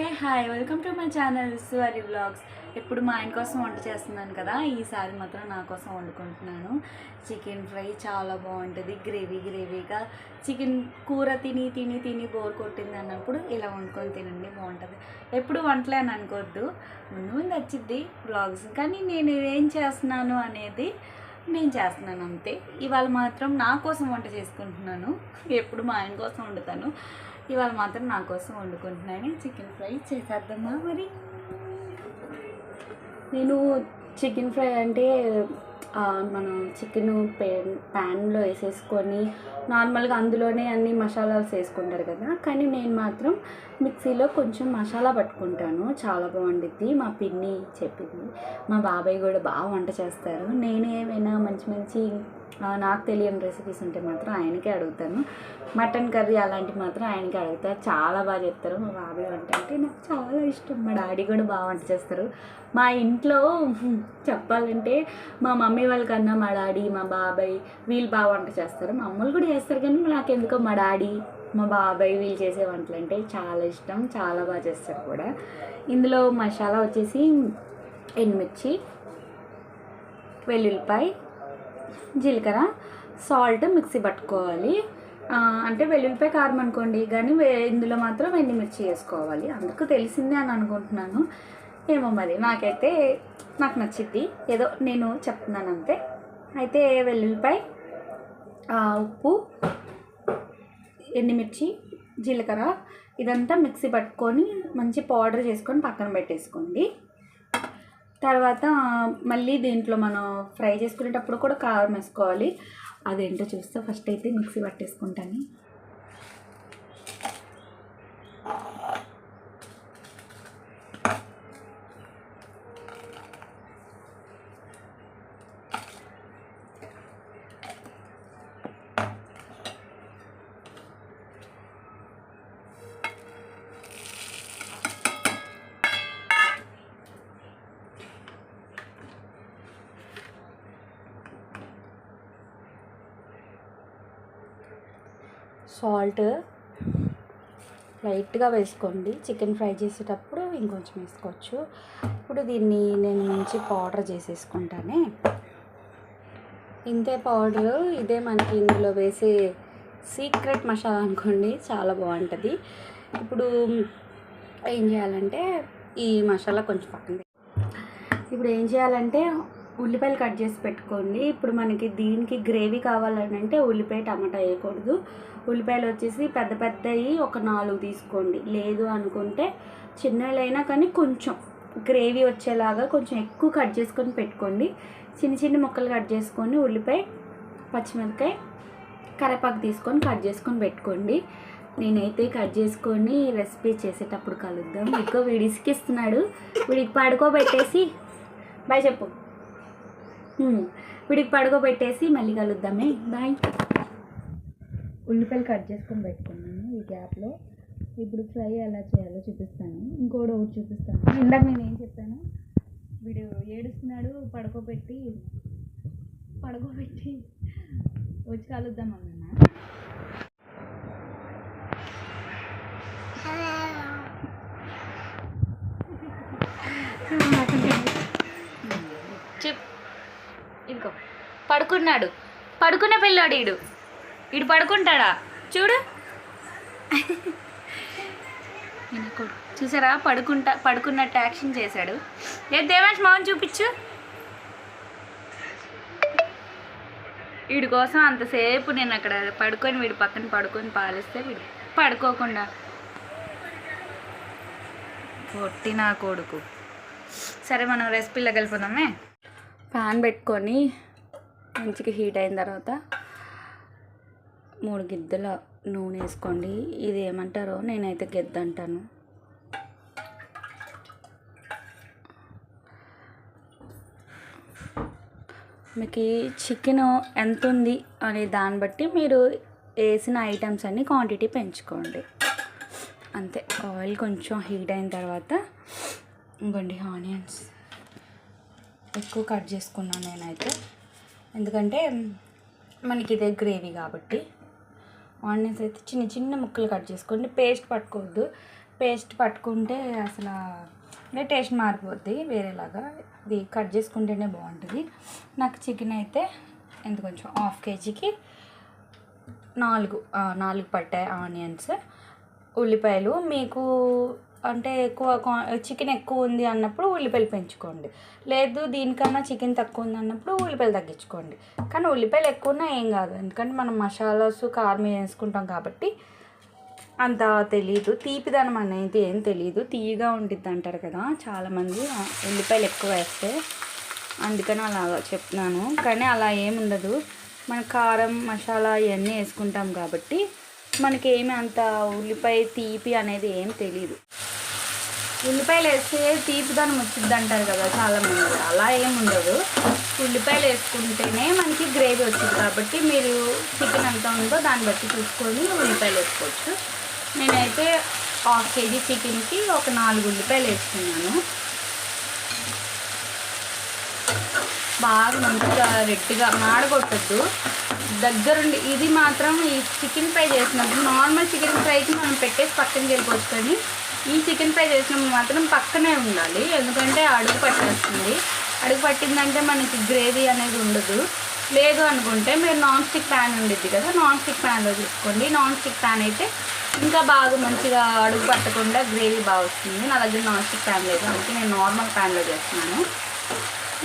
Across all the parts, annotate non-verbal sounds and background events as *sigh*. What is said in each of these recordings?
A hi welcome to my channel Suvari blogs ఇప్పుడు మా ఆయన కోసం వంట చేస్తున్నాను కదా ఈసారి మాత్రం నా కోసం వండుకుంటున్నాను. చికెన్ ఫ్రై చాలా బాగుంటుంది గ్రేవీ గ్రేవీగా. చికెన్ కూర తిని తిని తిని బోర్ కొట్టింది అన్నప్పుడు ఇలా వండుకొని తినండి బాగుంటుంది. ఎప్పుడు వంటలే అని అనుకోవద్దు ముందు ముందు వచ్చింది బ్లాగ్స్ కానీ నేను ఏం చేస్తున్నాను అనేది నేను చేస్తున్నాను అంతే. ఇవాళ మాత్రం నా కోసం వంట చేసుకుంటున్నాను. ఎప్పుడు మా ఆయన కోసం వండుతాను. ఇవాళ మాత్రం నా కోసం వండుకుంటున్నాను. చికెన్ ఫ్రై చేసేద్దామా మరి? నేను చికెన్ ఫ్రై అంటే మనం చికెన్ పెన్ ప్యాన్లో వేసేసుకొని నార్మల్గా అందులోనే అన్ని మసాలాస్ వేసుకుంటారు కదా. కానీ నేను మాత్రం మిక్సీలో కొంచెం మసాలా పట్టుకుంటాను. చాలా బాగుండిద్ది. మా పిన్ని చెప్పింది. మా బాబాయ్ కూడా బాగా వంట చేస్తారు. నేను ఏమైనా మంచి మంచి నాకు తెలియని రెసిపీస్ ఉంటే మాత్రం ఆయనకే అడుగుతాను. మటన్ కర్రీ అలాంటివి మాత్రం ఆయనకే అడుగుతా. చాలా బాగా చెప్తారు. మా బాబాయ్ వంట అంటే నాకు చాలా ఇష్టం. మా డాడీ కూడా బాగా వంట చేస్తారు. మా ఇంట్లో చెప్పాలంటే మా మమ్మీ వాళ్ళకన్నా మా డాడీ మా బాబాయ్ వీళ్ళు బాగా వంట చేస్తారు. మా అమ్మలు కూడా చేస్తారు కానీ నాకు ఎందుకో మా డాడీ మా బాబాయ్ వీళ్ళు చేసే వంటలు అంటే చాలా ఇష్టం. చాలా బాగా చేస్తారు కూడా. ఇందులో మసాలా వచ్చేసి ఎండుమిర్చి వెల్లుల్లిపాయ జీలకర్ర సాల్ట్ మిక్సీ పట్టుకోవాలి. అంటే వెల్లుల్లిపాయ కారం అనుకోండి కానీ వే- ఇందులో మాత్రం ఎండుమిర్చి వేసుకోవాలి. అందుకు తెలిసిందే అని అనుకుంటున్నాను. ఏమో మరి నాకైతే నాకు నచ్చిద్ది. ఏదో నేను చెప్తున్నాను అంతే. అయితే వెల్లుల్లిపాయ ఉప్పు ఎండుమిర్చి జీలకర్ర ఇదంతా మిక్సీ పట్టుకొని మంచి పౌడర్ చేసుకొని పక్కన పెట్టేసుకోండి. తర్వాత మళ్ళీ దీంట్లో మనం ఫ్రై చేసుకునేటప్పుడు కూడా కారం వేసుకోవాలి. అదేంటో చూస్తే. ఫస్ట్ అయితే మిక్సీ పట్టేసుకుంటాను. సాల్ట్ లైట్గా వేసుకోండి. చికెన్ ఫ్రై చేసేటప్పుడు ఇంకొంచెం వేసుకోవచ్చు. ఇప్పుడు దీన్ని నేను మంచి పౌడర్ చేసేసుకుంటానే. ఇంతే పౌడర్. ఇదే మనకి ఇందులో వేసే సీక్రెట్ మసాలా అనుకోండి చాలా బాగుంటుంది. ఇప్పుడు ఏం చేయాలంటే ఈ మసాలా కొంచెం పక్కన ఇప్పుడు ఏం చేయాలంటే ఉల్లిపాయలు కట్ చేసి పెట్టుకోండి. ఇప్పుడు మనకి దీనికి గ్రేవీ కావాలని అంటే ఉల్లిపాయ టమాటా వేయకూడదు. ఉల్లిపాయలు వచ్చేసి పెద్ద పెద్దవి ఒక నాలుగు తీసుకోండి. లేదు అనుకుంటే చిన్నలైనా కానీ కొంచెం గ్రేవీ వచ్చేలాగా కొంచెం ఎక్కువ కట్ చేసుకొని పెట్టుకోండి. చిన్న చిన్న ముక్కలు కట్ చేసుకొని ఉల్లిపాయ పచ్చిమిరపకాయ కరేపాకు తీసుకొని కట్ చేసుకొని పెట్టుకోండి. నేనైతే కట్ చేసుకొని రెసిపీ చేసేటప్పుడు కలుద్దాం. ఎక్కువ వీడిస్కి ఇస్తున్నాడు. వీడికి పడుకోబెట్టేసి బాయ్ చెప్పు. వీడికి పడుకోబెట్టేసి మళ్ళీ కలుద్దామే. బాయ్. ఉల్లిపాయలు కట్ చేసుకొని పెట్టుకున్నాను ఈ గ్యాప్లో. ఇప్పుడు ఫ్రై ఎలా చేయాలో చూపిస్తాను. ఇంకోటి ఒకటి చూపిస్తాను. ఇందాక నేను ఏం చెప్పాను? వీడు ఏడుస్తున్నాడు పడుకోబెట్టి పడుకోబెట్టి వచ్చి కలుద్దాం అన్నా చెప్ ఇదిగో పడుకున్నాడు. పడుకున్న పిల్లాడు ఈడు. ఈడు పడుకుంటాడా? చూడు. చూసారా? పడుకుంటా పడుకున్నట్టు యాక్షన్ చేశాడు. ఏ దేవాంశ్ మౌన్ చూపించు. వీడి కోసం అంతసేపు నేను అక్కడ పడుకొని వీడి పక్కన పడుకొని పాలిస్తే వీడు పడుకోకుండా పొట్టి నా కొడుకు. సరే మనం రెసిపీలోకి వెళ్ళిపోదామే. పాన్ పెట్టుకొని మంచిగా హీట్ అయిన తర్వాత మూడు గిద్దల నూనె వేసుకోండి. ఇది ఏమంటారో నేనైతే గిద్ద అంటాను. మీకు చికెన్ ఎంత ఉంది అనే దాన్ని బట్టి మీరు వేసిన ఐటమ్స్ అన్ని క్వాంటిటీ పెంచుకోండి. అంతే ఆయిల్ కొంచెం హీట్ అయిన తర్వాత ఇంకోండి ఆనియన్స్ ఎక్కువ కట్ చేసుకున్నాను నేనైతే. ఎందుకంటే మనకి ఇదే గ్రేవీ కాబట్టి ఆనియన్స్ అయితే చిన్న చిన్న ముక్కలు కట్ చేసుకోండి. పేస్ట్ పట్టుకోవద్దు. పేస్ట్ పట్టుకుంటే అసలు అంటే టేస్ట్ మారిపోద్ది. వేరేలాగా ఇది కట్ చేసుకుంటేనే బాగుంటుంది. నాకు చికెన్ అయితే ఎంత కొంచెం హాఫ్ కేజీకి నాలుగు నాలుగు పట్టాయి ఆనియన్స్. ఉల్లిపాయలు మీకు అంటే ఎక్కువ చికెన్ ఎక్కువ ఉంది అన్నప్పుడు ఉల్లిపాయలు పెంచుకోండి. లేదు దీనికన్నా చికెన్ తక్కువ ఉంది అన్నప్పుడు ఉల్లిపాయలు తగ్గించుకోండి. కానీ ఉల్లిపాయలు ఎక్కువ ఉన్నా ఏం కాదు. ఎందుకంటే మనం మసాలాస్ కారం వేసుకుంటాం కాబట్టి అంత తెలీదు. తీపిదనం అనేది ఏం తెలియదు తీయగా ఉంటుంది అంటారు కదా చాలామంది. ఉల్లిపాయలు ఎక్కువ వేస్తే అందుకని అలా చెప్తున్నాను. కానీ అలా ఏముండదు మనం మన కారం మసాలా ఇవన్నీ వేసుకుంటాం కాబట్టి మనకి ఏమి అంత ఉల్లిపాయ తీపి అనేది ఏం తెలియదు ఉల్లిపాయలు వేస్తే తీపిదనం వచ్చింది అంటారు కదా చాలామంది అలా ఏం ఉండదు. ఉల్లిపాయలు వేసుకుంటేనే మనకి గ్రేవీ వచ్చింది. కాబట్టి మీరు చికెన్ ఎంత ఉందో దాన్ని బట్టి చూసుకొని ఉల్లిపాయలు వేసుకోవచ్చు. నేనైతే హాఫ్ కేజీ చికెన్కి ఒక నాలుగు ఉల్లిపాయలు వేసుకున్నాను. బాగా మంచిగా రెడ్గా మాడగొట్టద్దు. దగ్గరుండి ఇది మాత్రం ఈ చికెన్ ఫ్రై చేసినప్పుడు నార్మల్ చికెన్ ఫ్రైకి మనం పెట్టేసి పక్కన వెళ్ళిపోవచ్చు కానీ ఈ చికెన్ ఫ్రై చేసినప్పుడు మాత్రం పక్కనే ఉండాలి. ఎందుకంటే అడుగు పట్టేస్తుంది. అడుగు పట్టిందంటే మనకి గ్రేవీ అనేది ఉండదు. లేదు అనుకుంటే మీరు నాన్ స్టిక్ ప్యాన్ ఉండిద్ది కదా నాన్ స్టిక్ ప్యాన్లో తీసుకోండి. నాన్ స్టిక్ ప్యాన్ అయితే ఇంకా బాగా మంచిగా అడుగు పట్టకుండా గ్రేవీ బాగా వస్తుంది. నా దగ్గర నాన్ స్టిక్ ప్యాన్ లేదు అందుకే నేను నార్మల్ ప్యాన్లో చేస్తున్నాను.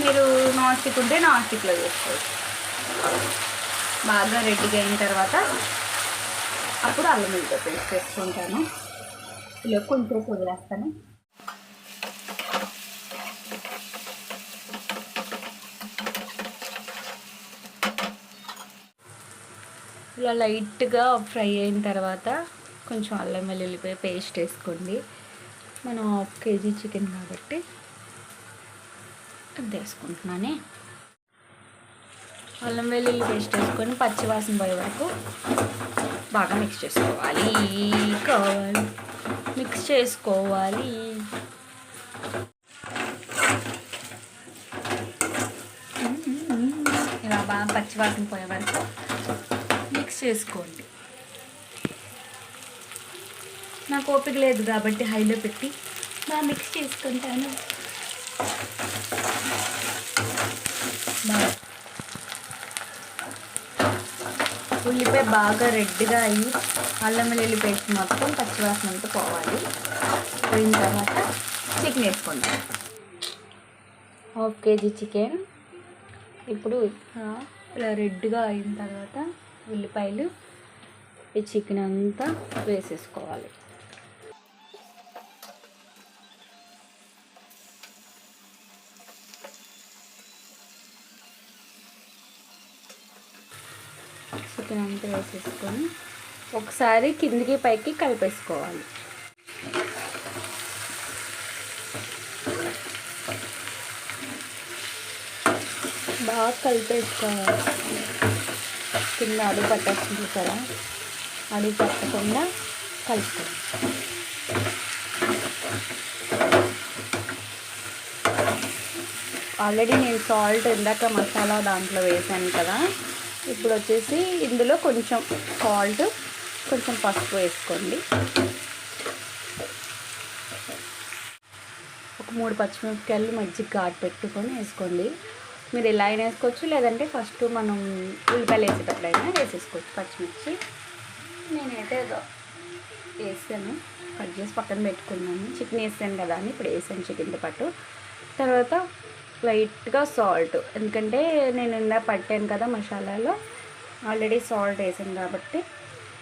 మీరు నాన్ స్టిక్ ఉంటే నాన్ స్టిక్లో చేసుకోవచ్చు. బాగా రెడీగా అయిన తర్వాత అప్పుడు అల్లం వెల్లిపాయ పేస్ట్ వేసుకుంటాను ఇలా కొంచెం వదిలేస్తాను ఇలా లైట్గా ఫ్రై అయిన తర్వాత కొంచెం అల్లం వెల్లుల్లిపాయ పేస్ట్ వేసుకోండి. మనం హాఫ్ కేజీ చికెన్ కాబట్టి అది వేసుకుంటున్నానే అల్లం వెల్లుల్లి పేస్ట్ వేసుకొని పచ్చివాసన పోయే వరకు బాగా మిక్స్ చేసుకోవాలి. కావాలి. మిక్స్ చేసుకోవాలి. ఇలా బాగా పచ్చివాసన పోయే వరకు మిక్స్ చేసుకోండి. నాకు ఓపిక లేదు కాబట్టి హైలో పెట్టి బాగా మిక్స్ చేసుకుంటాను. ఉల్లిపాయ బాగా రెడ్గా అయ్యి అల్లం వెల్లుల్లి పేస్ట్ మొత్తం పచ్చివాసన అంతా పోవాలి. పోయిన తర్వాత చికెన్ వేసుకుంటాం హాఫ్ కేజీ చికెన్. ఇప్పుడు ఇలా రెడ్గా అయిన తర్వాత ఉల్లిపాయలు ఈ చికెన్ అంతా వేసేసుకోవాలి. చికెన్ అంతా వేసేసుకొని ఒకసారి కిందికి పైకి కలిపేసుకోవాలి. బాగా కలిపేసుకోవాలి. కింద అడుగు పట్టేస్తుంది కదా అడుగు పట్టకుండా కలుపుకోవాలి. ఆల్రెడీ నేను సాల్ట్ ఇందాక మసాలా దాంట్లో వేసాను కదా ఇప్పుడు వచ్చేసి ఇందులో కొంచెం సాల్ట్ కొంచెం పసుపు వేసుకోండి. ఒక మూడు పచ్చిమిరపకాయలు మజ్జిగ ఘాటు పెట్టుకొని వేసుకోండి. మీరు ఎలా అయినా వేసుకోవచ్చు లేదంటే ఫస్ట్ మనం ఉల్లిపాయలు వేసేటప్పుడు వేసేసుకోవచ్చు. పచ్చిమిర్చి నేనైతే వేసాను. కట్ చేసి పక్కన పెట్టుకున్నాను. చికెన్ వేసాను కదా అని ఇప్పుడు వేసాను చికెన్తో పాటు. తర్వాత లైట్గా సాల్ట్. ఎందుకంటే నేను ఇందా పట్టాను కదా మసాలాలో. ఆల్రెడీ సాల్ట్ వేసాను కాబట్టి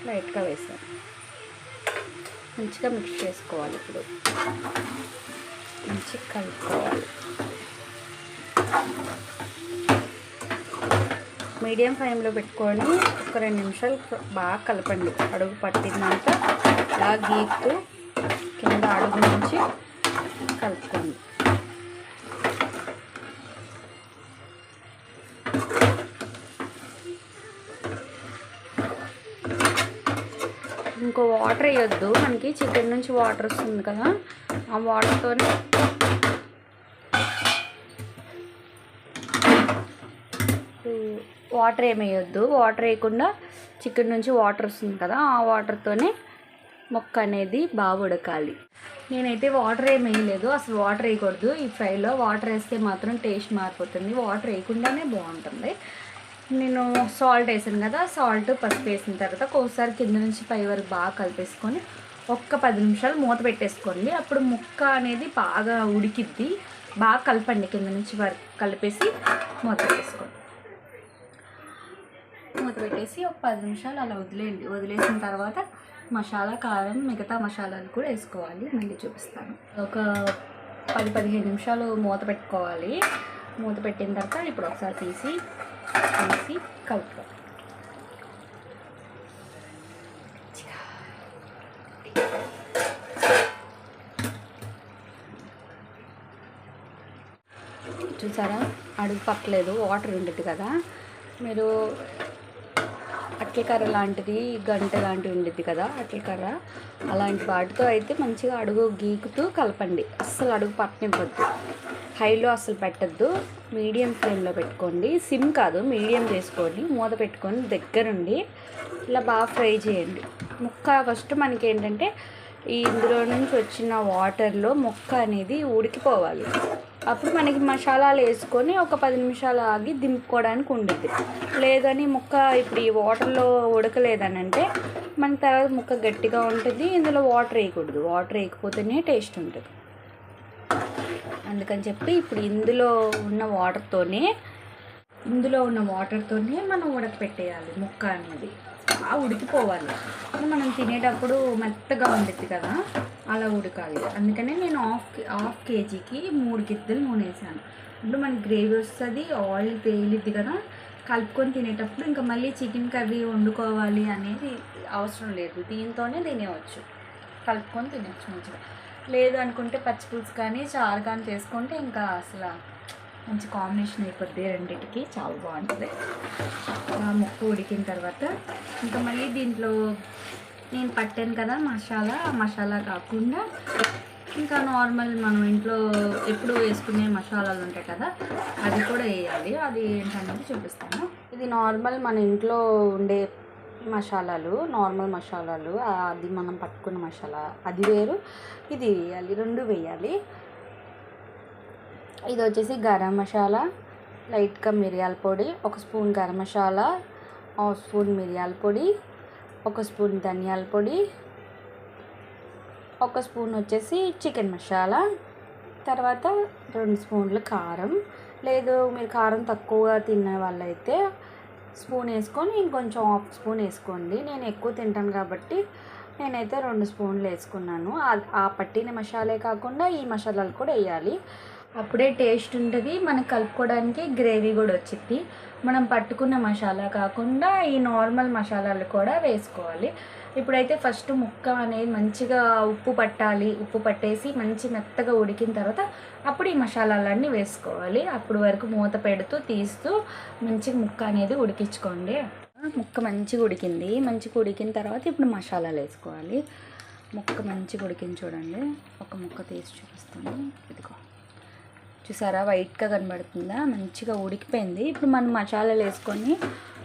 లైట్గా వేసాను. మంచిగా మిక్స్ చేసుకోవాలి ఇప్పుడు. మంచిగా కలుపుకోవాలి. మీడియం ఫ్లేమ్లో పెట్టుకొని ఒక రెండు నిమిషాలు బాగా కలపండి. అడుగు పట్టిందంతా. బాగా గీక్తూ కింద అడుగు నుంచి కలుపుకోండి. ఇంకో వాటర్ వేయొద్దు. మనకి చికెన్ నుంచి వాటర్ వస్తుంది కదా. ఆ వాటర్తోనే వాటర్ ఏమి వాటర్ వేయకుండా చికెన్ నుంచి వాటర్ వస్తుంది కదా. ఆ వాటర్తోనే మొక్క అనేది బాగా ఉడకాలి. నేనైతే వాటర్ ఏమి వేయలేదు. అసలు వాటర్ వేయకూడదు. ఈ ఫ్రైలో వాటర్ వేస్తే మాత్రం టేస్ట్ మారిపోతుంది. వాటర్ వేయకుండానే బాగుంటుంది. నేను సాల్ట్ వేసాను కదా సాల్ట్ పసుపు వేసిన తర్వాత ఒకసారి కింద నుంచి పై వరకు బాగా కలిపేసుకొని ఒక్క పది నిమిషాలు మూత పెట్టేసుకోండి. అప్పుడు ముక్క అనేది బాగా ఉడికిద్ది. బాగా కలపండి కింద నుంచి వరకు కలిపేసి మూత పెట్టేసుకోండి. మూత పెట్టేసి ఒక పది నిమిషాలు అలా వదిలేయండి. వదిలేసిన తర్వాత మసాలా కారం మిగతా మసాలాలు కూడా వేసుకోవాలి. మళ్ళీ చూపిస్తాను. ఒక పది పదిహేను నిమిషాలు మూత పెట్టుకోవాలి. మూత పెట్టిన తర్వాత ఇప్పుడు ఒకసారి తీసి తీసి కలుపుతాం. చూసారా? అడుగు పట్టలేదు వాటర్ ఉండదు కదా. మీరు అట్లకర్ర లాంటిది గంట లాంటివి ఉండేది కదా అట్లకర్ర అలాంటి వాటితో అయితే మంచిగా అడుగు గీకుతూ కలపండి. అస్సలు అడుగు పట్టనివ్వద్దు. హైలో అస్సలు పెట్టద్దు. మీడియం ఫ్లేమ్లో పెట్టుకోండి. సిమ్ కాదు మీడియం చేసుకోండి మూత పెట్టుకొని దగ్గరుండి ఇలా బాగా ఫ్రై చేయండి. ముక్క ఫస్ట్ మనకి ఏంటంటే ఈ ఇందులో నుంచి వచ్చిన వాటర్లో ముక్క అనేది ఉడికిపోవాలి. అప్పుడు మనకి మసాలాలు వేసుకొని ఒక పది నిమిషాలు ఆగి దింపుకోవడానికి ఉండుద్ది. లేదని ముక్క ఇప్పుడు ఈ వాటర్లో ఉడకలేదనంటే మన తర్వాత ముక్క గట్టిగా ఉంటుంది. ఇందులో వాటర్ వేయకూడదు. వాటర్ వేయకపోతేనే టేస్ట్ ఉంటుంది. అందుకని చెప్పి ఇప్పుడు ఇందులో ఉన్న వాటర్తోనే ఇందులో ఉన్న వాటర్తోనే మనం ఉడకపెట్టేయాలి ముక్క అనేది బాగా ఉడికిపోవాలి. మనం తినేటప్పుడు మెత్తగా ఉండిద్ది కదా అలా ఉడకాలి. అందుకనే నేను హాఫ్ హాఫ్ కేజీకి మూడు గిద్దలు నూనె వేసాను. ఇప్పుడు మనకి గ్రేవీ వస్తుంది ఆయిల్ తేలిద్ది కదా కలుపుకొని తినేటప్పుడు ఇంకా మళ్ళీ చికెన్ కర్రీ వండుకోవాలి అనేది అవసరం లేదు. దీంతోనే తినేవచ్చు కలుపుకొని తినవచ్చు మంచిగా. లేదు అనుకుంటే పచ్చి పులుసు కానీ చారు కానీ చేసుకుంటే ఇంకా అసలు మంచి కాంబినేషన్ అయిపోద్ది రెండింటికి. చాలా బాగుంటుంది. ఆ ఉడికిన తర్వాత ఇంకా మళ్ళీ దీంట్లో నేను పట్టాను కదా మసాలా. మసాలా కాకుండా ఇంకా నార్మల్ మనం ఇంట్లో ఎప్పుడు వేసుకునే మసాలాలు ఉంటాయి కదా అది కూడా వేయాలి. అది ఏంటనేది చూపిస్తాను. ఇది నార్మల్ మన ఇంట్లో ఉండే మసాలాలు నార్మల్ మసాలాలు అది మనం పట్టుకున్న మసాలా. అది వేరు ఇది వేయాలి రెండు వేయాలి. ఇది వచ్చేసి గరం మసాలా లైట్గా మిరియాల పొడి ఒక స్పూన్ గరం మసాలా ఒక స్పూన్ మిరియాల పొడి ఒక స్పూన్ ధనియాల పొడి ఒక స్పూన్ వచ్చేసి చికెన్ మసాలా తర్వాత రెండు స్పూన్లు కారం. లేదు మీరు కారం తక్కువగా తినే వాళ్ళైతే స్పూన్ వేసుకొని ఇంకొంచెం హాఫ్ స్పూన్ వేసుకోండి. నేను ఎక్కువ తింటాను కాబట్టి నేనైతే రెండు స్పూన్లు వేసుకున్నాను. ఆ- పట్టిన మసాలే కాకుండా ఈ మసాలాలు కూడా వేయాలి. అప్పుడే టేస్ట్ ఉంటుంది. మనకు కలుపుకోవడానికి గ్రేవీ కూడా వచ్చింది మనం పట్టుకున్న మసాలా కాకుండా ఈ నార్మల్ మసాలాలు కూడా వేసుకోవాలి. ఇప్పుడైతే ఫస్ట్ ముక్క అనేది మంచిగా ఉప్పు పట్టాలి. ఉప్పు పట్టేసి మంచి మెత్తగా ఉడికిన తర్వాత అప్పుడు ఈ మసాలాలన్నీ వేసుకోవాలి. అప్పుడు వరకు మూత పెడుతూ తీస్తూ మంచిగా ముక్క అనేది ఉడికించుకోండి. ముక్క మంచిగా ఉడికింది. మంచిగా ఉడికిన తర్వాత ఇప్పుడు మసాలాలు వేసుకోవాలి. ముక్క మంచిగా ఉడికింది చూడండి. ఒక ముక్క తీసి చూపిస్తాను. ఇదిగో. చూసారా? వైట్గా కనబడుతుందా? మంచిగా ఉడికిపోయింది. ఇప్పుడు మనం మసాలాలు వేసుకొని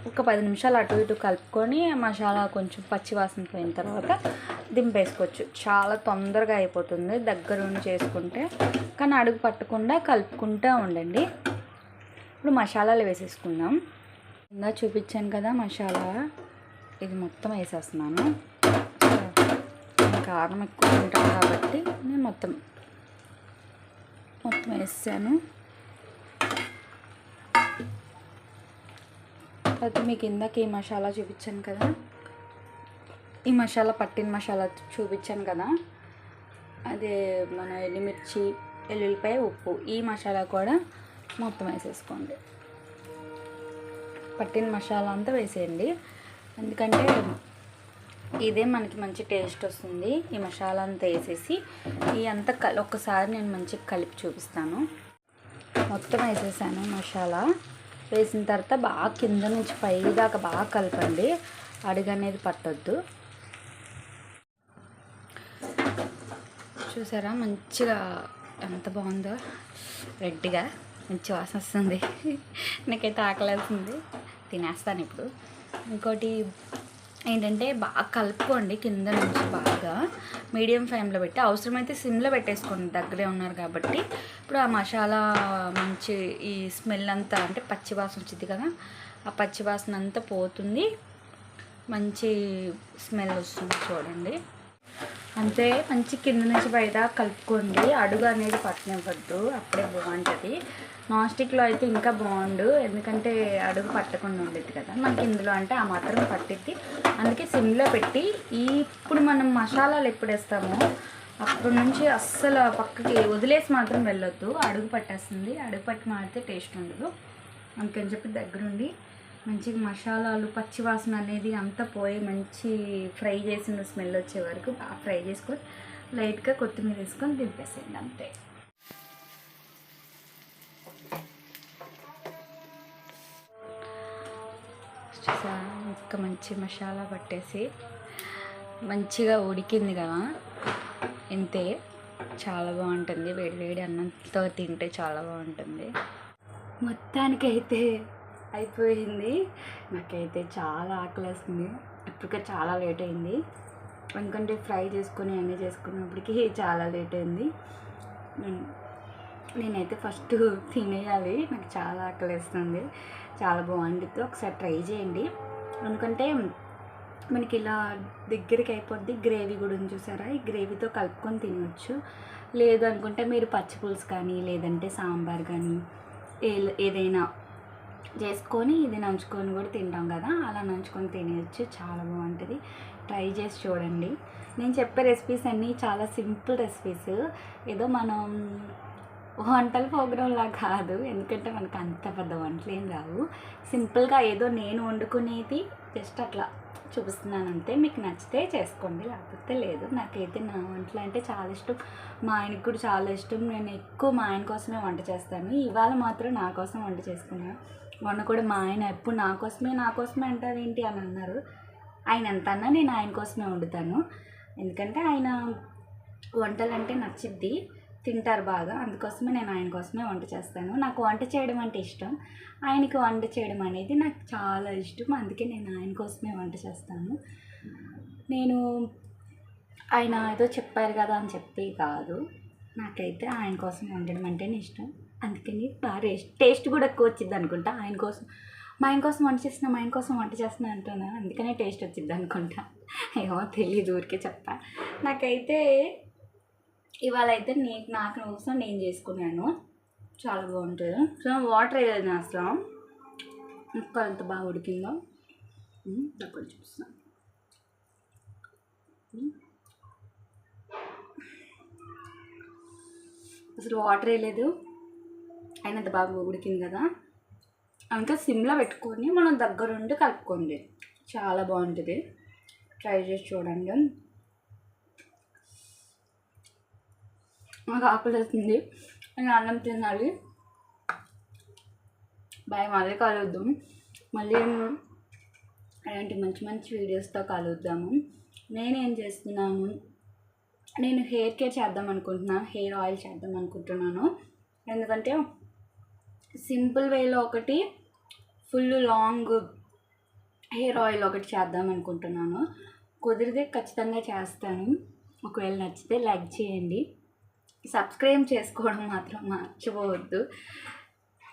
ఒక పది నిమిషాలు అటు ఇటు కలుపుకొని మసాలా కొంచెం పచ్చి వాసన పోయిన తర్వాత దింపేసుకోవచ్చు. చాలా తొందరగా అయిపోతుంది. దగ్గర ఉండి చేసుకుంటే కానీ అడుగు పట్టకుండా కలుపుకుంటూ ఉండండి. ఇప్పుడు మసాలాలు వేసేసుకుందాం. ఇందా చూపించాను కదా మసాలా. ఇది మొత్తం వేసేస్తున్నాను. నేను కారం ఎక్కువ ఉంటాం కాబట్టి నేను మొత్తం మొత్తం వేసాను. తర్వాత మీకు ఇందాక ఈ మసాలా చూపించాను కదా. ఈ మసాలా పట్టిన మసాలా చూపించాను కదా. అదే మన ఎండుమిర్చి ఎల్లుల్లిపాయ ఉప్పు ఈ మసాలా కూడా మొత్తం వేసేసుకోండి. పట్టిన మసాలా అంతా వేసేయండి. ఎందుకంటే ఇదే మనకి మంచి టేస్ట్ వస్తుంది. ఈ మసాలా అంతా వేసేసి ఈ అంతా కలి ఒక్కసారి నేను మంచిగా కలిపి చూపిస్తాను. మొత్తం వేసేసాను మసాలా. వేసిన తర్వాత బాగా కింద నుంచి పైదాకా బాగా కలపండి. అడుగు అనేది పట్టొద్దు. చూసారా? మంచిగా ఎంత బాగుందో. రెడ్గా మంచి వాసన వస్తుంది. *laughs* నాకైతే ఆకలేస్తుంది తినేస్తాను ఇప్పుడు. ఇంకోటి ఏంటంటే బాగా కలుపుకోండి కింద నుంచి బాగా. మీడియం ఫ్లేమ్లో పెట్టి అవసరమైతే సిమ్లో పెట్టేసుకోండి దగ్గరే ఉన్నారు కాబట్టి. ఇప్పుడు ఆ మసాలా మంచి ఈ స్మెల్ అంతా అంటే పచ్చివాసన వచ్చింది కదా ఆ పచ్చివాసన అంతా పోతుంది. మంచి స్మెల్ వస్తుంది చూడండి. అంతే మంచి కింద నుంచి బయట కలుపుకోండి. అడుగు అనేది పట్టనివ్వద్దు. అప్పుడే బాగుంటుంది. నాన్ స్టిక్లో అయితే ఇంకా బాగుండు. ఎందుకంటే అడుగు పట్టకుండా ఉండేది కదా. మనకి ఇందులో అంటే ఆ మాత్రం పట్టిద్ది. అందుకే సిమ్లో పెట్టి ఈ ఇప్పుడు మనం మసాలాలు ఎప్పుడు వేస్తామో అప్పటి నుంచి అస్సలు పక్కకి వదిలేసి మాత్రం వెళ్ళొద్దు. అడుగు పట్టేస్తుంది. అడుగు పట్టి మాడితే టేస్ట్ ఉండదు. అందుకని చెప్పి దగ్గరుండి మంచిగా మసాలాలు పచ్చివాసన అనేది అంతా పోయి మంచి ఫ్రై చేసిన స్మెల్ వచ్చే వరకు బాగా ఫ్రై చేసుకొని లైట్గా కొత్తిమీర వేసుకొని దింపేసేయండి అంతే. చూసారా? ఇంకా మంచి మసాలా పట్టేసి మంచిగా ఉడికింది కదా? ఇంతే. చాలా బాగుంటుంది. వేడి వేడి అన్నంతో తింటే చాలా బాగుంటుంది. మొత్తానికైతే అయిపోయింది. నాకైతే చాలా ఆకలేస్తుంది. ఇప్పటికే చాలా లేట్ అయింది. ఎందుకంటే ఫ్రై చేసుకొని అన్నీ చేసుకున్నప్పటికీ చాలా లేట్ అయింది. నేనైతే ఫస్ట్ తినేయాలి. నాకు చాలా ఆకలేస్తుంది. చాలా బాగుంటుంది ఒకసారి ట్రై చేయండి. ఎందుకంటే మనకి ఇలా దగ్గరికి అయిపోద్ది. గ్రేవీ కూడా ఉంది చూసారా? ఈ గ్రేవీతో కలుపుకొని తినవచ్చు లేదు అనుకుంటే మీరు పచ్చి పులుసు కానీ లేదంటే సాంబార్ కానీ ఏ ఏదైనా చేసుకొని ఇది నంచుకొని కూడా తింటాం కదా అలా నంచుకొని తినేయచ్చు చాలా బాగుంటుంది. ట్రై చేసి చూడండి. నేను చెప్పే రెసిపీస్ అన్నీ చాలా సింపుల్ రెసిపీస్ ఏదో మనం వంటల ప్రోగ్రాంలా కాదు ఎందుకంటే మనకు అంత పెద్ద వంటలు ఏం రావు. సింపుల్గా ఏదో నేను వండుకునేది జస్ట్ అట్లా చూపిస్తున్నాను అంతే మీకు నచ్చితే చేసుకోండి లేకపోతే లేదు. నాకైతే నా వంటలు అంటే చాలా ఇష్టం. మా ఆయనకి కూడా చాలా ఇష్టం. నేను ఎక్కువ మా ఆయన కోసమే వంట చేస్తాను. ఇవాళ మాత్రం నా కోసం వంట చేసుకున్నాను. మొన్న కూడా మా ఆయన ఎప్పుడు నా కోసమే నా కోసమే అంటారు ఏంటి అని అన్నారు. ఆయన ఎంత అన్నా నేను ఆయన కోసమే వండుతాను. ఎందుకంటే ఆయన వంటలు అంటే నచ్చిద్ది తింటారు బాగా అందుకోసమే నేను ఆయన కోసమే వంట చేస్తాను. నాకు వంట చేయడం అంటే ఇష్టం. ఆయనకి వంట చేయడం అనేది నాకు చాలా ఇష్టం. అందుకే నేను ఆయన కోసమే వంట చేస్తాను. నేను ఆయన ఏదో చెప్పారు కదా అని చెప్పి కాదు. నాకైతే ఆయన కోసం వండడం అంటేనే ఇష్టం. అందుకని బాగా టేస్ట్ టేస్ట్ కూడా ఎక్కువ వచ్చింది అనుకుంటా. ఆయన కోసం మా ఆయన కోసం వంట చేస్తున్నా మా ఆయన కోసం వంట చేస్తున్నా అంటున్నా. అందుకనే టేస్ట్ వచ్చింది అనుకుంటా. ఏమో తెలియదు ఊరికే చెప్తా నాకైతే ఇవాళ అయితే నేను నాకు కోసం నేను చేసుకున్నాను. చాలా బాగుంటుంది. సో వాటర్ వేయలేదు అసలు. ముక్క ఎంత బాగా ఉడికిందో. ఉమ్, చూపిస్తాను అసలు వాటర్ వేయలేదు. అయినంత బాగా ఉడికింది కదా. ఇంకా సిమ్లో పెట్టుకొని మనం దగ్గరుండి కలుపుకోండి. చాలా బాగుంటుంది. ట్రై చేసి చూడండి. నాకు ఆకలి వస్తుంది. నేను అన్నం తినాలి. బాయ్ మళ్ళీ కలుద్దాం. మళ్ళీ అలాంటి మంచి మంచి వీడియోస్తో కలుద్దాము. నేనేం చేస్తున్నాను? నేను హెయిర్ కేర్ చేద్దాం అనుకుంటున్నాను హెయిర్ ఆయిల్ చేద్దాం అనుకుంటున్నాను. ఎందుకంటే సింపుల్ వేలో ఒకటి ఫుల్ లాంగ్ హెయిర్ ఆయిల్ ఒకటి చేద్దాం అనుకుంటున్నాను. కుదిరితే ఖచ్చితంగా చేస్తాను. ఒకవేళ నచ్చితే లైక్ చేయండి. సబ్స్క్రైబ్ చేసుకోవడం మాత్రం మర్చిపోవద్దు.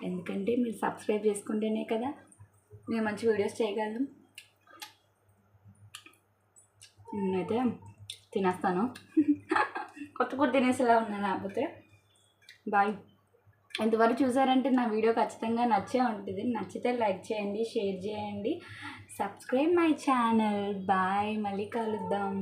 ఎందుకంటే మీరు సబ్స్క్రైబ్ చేసుకుంటేనే కదా మేము మంచి వీడియోస్ చేయగలం. నేనైతే తినేస్తాను. *laughs* కొత్త కొత్త తినేసేలా ఉన్నా లేకపోతే. బాయ్. ఎంతవరకు చూసారంటే నా వీడియో ఖచ్చితంగా నచ్చే ఉంటుంది. నచ్చితే లైక్ చేయండి షేర్ చేయండి. Subscribe my channel. బాయ్. మళ్ళీ కలుద్దాం.